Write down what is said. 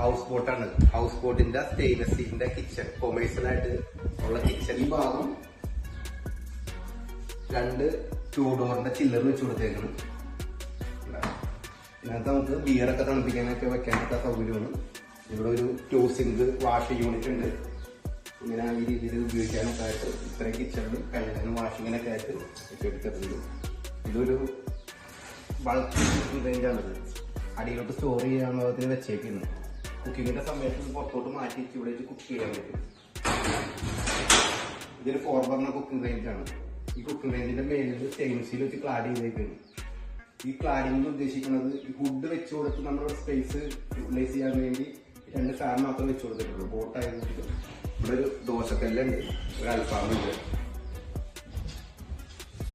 House ബോട്ടാണ് house ബോട്ടിന്റെ stainless സ്റ്റീലിന്റെ കിച്ചൺ കൊമേഴ്സ്യൽ ആയിട്ട് ഉള്ള കിച്ചൺ ഈ ഭാഗം രണ്ട് ടൂ ഡോറിന്റെ ചില്ലർ വെച്ച് കൊടുത്തേക്കണം. ഇതിനകത്ത് നമുക്ക് ബിയറൊക്കെ തണുപ്പിക്കാനൊക്കെ വെക്കാനൊക്കെ സൗകര്യമാണ്. ഇവിടെ ഒരു ടൂ സിങ്ക് വാഷ് യൂണിറ്റ് ഉണ്ട്. ഇങ്ങനെ ഈ രീതിയിൽ ഉപയോഗിക്കാനൊക്കെ ആയിട്ട് ഇത്രയും കിച്ചണിൽ കഴുകാനും വാഷിങ്ങിനൊക്കെ ആയിട്ട് എടുത്തിട്ടുണ്ട് ഇതൊരു ബൾക്ക് റേഞ്ചാണിത് അടിയിലോട്ട് സ്റ്റോർ ചെയ്യാൻ പാകത്തിന് വെച്ചേക്കുന്നു. കുക്കിങ്ങിന്റെ സമയത്ത് പുറത്തോട്ട് മാറ്റി ഇവിടെ കുക്ക് ചെയ്യാൻ പറ്റും. ഇതൊരു ഫോർ ബർണർ കുക്കിംഗ് റേഞ്ചാണ് ഈ കുക്കിംഗ് റേഞ്ചിന്റെ മേലിൽ സ്റ്റെയിൻസിൽ വെച്ച് ക്ലാഡ് ചെയ്തേക്കുന്നു. ഈ ക്ലാഡിംഗ് എന്ന് ഉദ്ദേശിക്കുന്നത് ഫുഡ് വെച്ച് കൊടുത്ത് നമ്മുടെ സ്പേസ് യൂട്ടിലൈസ് ചെയ്യാൻ വേണ്ടി രണ്ട് ഫാൻ മാത്രമേ വെച്ച് കൊടുത്തിട്ടുള്ളൂ. ബോട്ടായത് ഇവിടെ ഒരു ദോശക്കല്ലുണ്ട്. ഒരു അൽഫാമുണ്ട്.